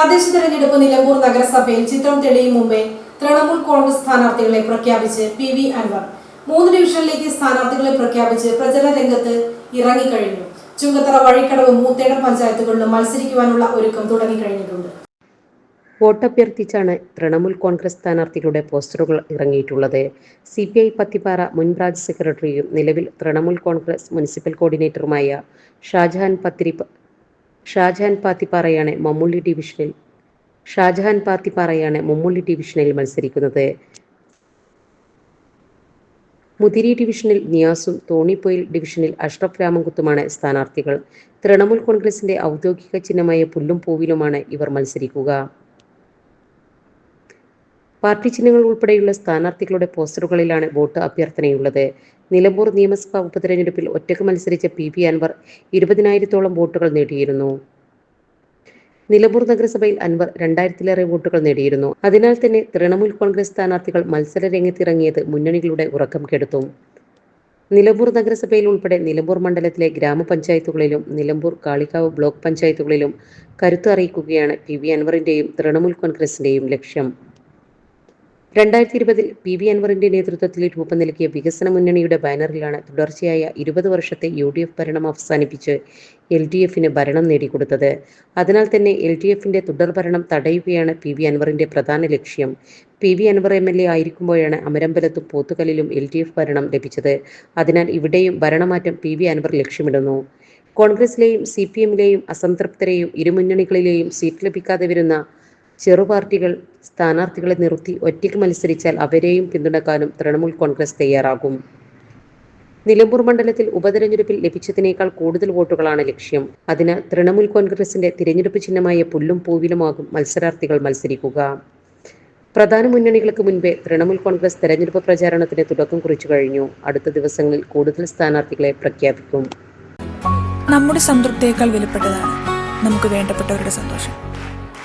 തദ്ദേശ തെരഞ്ഞെടുപ്പ് നിലമ്പൂർ നഗരസഭയിൽ ചിത്രം തെളിയും മുമ്പേ തൃണമൂൽ കോൺഗ്രസ് സ്ഥാനാർത്ഥികളെ പ്രഖ്യാപിച്ച് പി വി അൻവർ. മൂന്ന് ഡിവിഷനിലേക്ക് സ്ഥാനാർത്ഥികളെ പ്രഖ്യാപിച്ച് പ്രചരണ രംഗത്ത് ഇറങ്ങിക്കഴിഞ്ഞു. ചുങ്കത്തറ വഴിക്കടവ് മൂത്തേടം പഞ്ചായത്തുകളിലും മത്സരിക്കുവാനുള്ള ഒരുക്കം തുടങ്ങിക്കഴിഞ്ഞിട്ടുണ്ട്. വോട്ടഭ്യർത്ഥിച്ചാണ് തൃണമൂൽ കോൺഗ്രസ് സ്ഥാനാർത്ഥികളുടെ പോസ്റ്ററുകൾ ഇറങ്ങിയിട്ടുള്ളത്. സി പി ഐ പത്തിപ്പാറ മുൻ ബ്രാഞ്ച് സെക്രട്ടറിയും നിലവിൽ തൃണമൂൽ കോൺഗ്രസ് മുനിസിപ്പൽ കോർഡിനേറ്ററുമായ ഷാജഹാൻ പത്തിരി ഷാജഹാൻ പാത്തിപ്പാറയാണ് മമ്മൂള്ളി ഡിവിഷനിൽ ഷാജഹാൻ പാത്തിപ്പാറയാണ് മമ്മൂള്ളി ഡിവിഷനിൽ മത്സരിക്കുന്നത്. മുതിരി ഡിവിഷനിൽ നിയാസും തോണിപ്പൊയിൽ ഡിവിഷനിൽ അഷ്റഫ് രാമൻകുത്തുമാണ് സ്ഥാനാർത്ഥികൾ. തൃണമൂൽ കോൺഗ്രസിന്റെ ഔദ്യോഗിക ചിഹ്നമായ പുല്ലും പൂവിലുമാണ് ഇവർ മത്സരിക്കുക. പാർട്ടി ചിഹ്നങ്ങൾ ഉൾപ്പെടെയുള്ള സ്ഥാനാർത്ഥികളുടെ പോസ്റ്ററുകളിലാണ് വോട്ട് അഭ്യർത്ഥനയുള്ളത്. നിലമ്പൂർ നിയമസഭാ ഉപതെരഞ്ഞെടുപ്പിൽ ഒറ്റയ്ക്ക് മത്സരിച്ച പി. പി അൻവർ ഇരുപതിനായിരത്തോളം വോട്ടുകൾ നേടിയിരുന്നു. നിലമ്പൂർ നഗരസഭയിൽ അൻവർ രണ്ടായിരത്തിലേറെ വോട്ടുകൾ നേടിയിരുന്നു. അതിനാൽ തന്നെ തൃണമൂൽ കോൺഗ്രസ് സ്ഥാനാർത്ഥികൾ മത്സര രംഗത്തിറങ്ങിയത് മുന്നണികളുടെ ഉറക്കം കെടുത്തും. നിലമ്പൂർ നഗരസഭയിൽ ഉൾപ്പെടെ നിലമ്പൂർ മണ്ഡലത്തിലെ ഗ്രാമപഞ്ചായത്തുകളിലും നിലമ്പൂർ കാളികാവ് ബ്ലോക്ക് പഞ്ചായത്തുകളിലും കരുത്ത് അറിയിക്കുകയാണ് പി. വി. അൻവറിന്റെയും തൃണമൂൽ കോൺഗ്രസിന്റെയും ലക്ഷ്യം. രണ്ടായിരത്തി ഇരുപതിൽ പി വി അൻവറിന്റെ നേതൃത്വത്തിൽ രൂപം നൽകിയ വികസന മുന്നണിയുടെ ബാനറിലാണ് തുടർച്ചയായ ഇരുപത് വർഷത്തെ യു ഡി എഫ് ഭരണം അവസാനിപ്പിച്ച് എൽ ഡി എഫിന് ഭരണം നേടിക്കൊടുത്തത്. അതിനാൽ തന്നെ എൽ ഡി എഫിന്റെ തുടർഭരണം തടയുകയാണ് പി വി അൻവറിന്റെ പ്രധാന ലക്ഷ്യം. P V Anvar M L A ആയിരിക്കുമ്പോഴാണ് അമരമ്പലത്തും പോത്തുകല്ലിലും എൽ ഡി എഫ് ഭരണം ലഭിച്ചത്. അതിനാൽ ഇവിടെയും ഭരണമാറ്റം പി വി അൻവർ ലക്ഷ്യമിടുന്നു. കോൺഗ്രസിലെയും സി പി എമ്മിലെയും അസംതൃപ്തരെയും ഇരുമുന്നണികളിലെയും സീറ്റ് ലഭിക്കാതെ വരുന്ന ചെറുപാർട്ടികൾ സ്ഥാനാർത്ഥികളെ നിർത്തി ഒറ്റയ്ക്ക് മത്സരിച്ചാൽ അവരെയും പിന്തുണക്കാനും തൃണമൂൽ കോൺഗ്രസ് തയ്യാറാകും. നിലമ്പൂർ മണ്ഡലത്തിൽ ഉപതെരഞ്ഞെടുപ്പിൽ ലഭിച്ചതിനേക്കാൾ കൂടുതൽ വോട്ടുകളാണ് ലക്ഷ്യം. അതിനാൽ തൃണമൂൽ കോൺഗ്രസിന്റെ തിരഞ്ഞെടുപ്പ് ചിഹ്നമായ പുല്ലും പൂവിലുമാകും മത്സരാർത്ഥികൾ മത്സരിക്കുക. പ്രധാന മുന്നണികൾക്ക് മുൻപേ തൃണമൂൽ കോൺഗ്രസ് തെരഞ്ഞെടുപ്പ് പ്രചാരണത്തിന് തുടക്കം കുറിച്ചു കഴിഞ്ഞു. അടുത്ത ദിവസങ്ങളിൽ കൂടുതൽ സ്ഥാനാർത്ഥികളെ പ്രഖ്യാപിക്കും. നമ്മുടെ സംതൃപ്തിയേക്കാൾ വിലപ്പെട്ടതാണ്. നമുക്ക് വേണ്ടപ്പെട്ടവരുടെ സന്തോഷം.